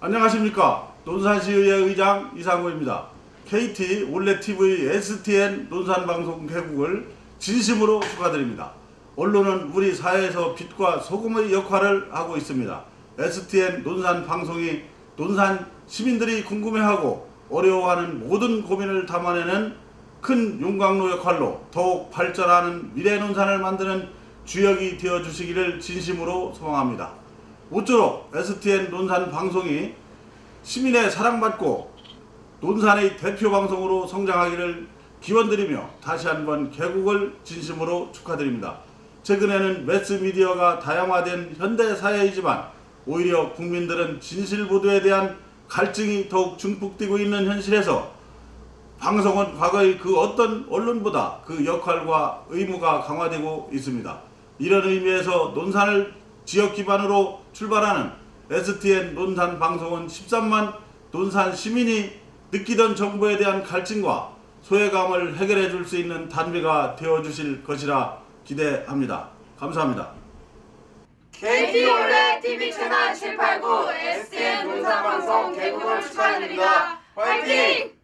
안녕하십니까 논산시의회 의장 이상호입니다. KT 올레TV STN 논산방송 개국을 진심으로 축하드립니다. 언론은 우리 사회에서 빛과 소금의 역할을 하고 있습니다. STN 논산 방송이 논산 시민들이 궁금해하고 어려워하는 모든 고민을 담아내는 큰 용광로 역할로 더욱 발전하는 미래 논산을 만드는 주역이 되어 주시기를 진심으로 소망합니다. 모쪼록 STN 논산 방송이 시민의 사랑받고 논산의 대표 방송으로 성장하기를 기원드리며 다시 한번 개국을 진심으로 축하드립니다. 최근에는 매스미디어가 다양화된 현대 사회이지만 오히려 국민들은 진실 보도에 대한 갈증이 더욱 증폭되고 있는 현실에서 방송은 과거의 그 어떤 언론보다 그 역할과 의무가 강화되고 있습니다. 이런 의미에서 논산을 지역 기반으로 출발하는 STN 논산 방송은 13만 논산 시민이 느끼던 정부에 대한 갈증과 소외감을 해결해 줄 수 있는 단비가 되어 주실 것이라 기대합니다. 감사합니다. KT 올레 TV 채널 789 STN 논산방송 개국을 축하드립니다. 화이팅!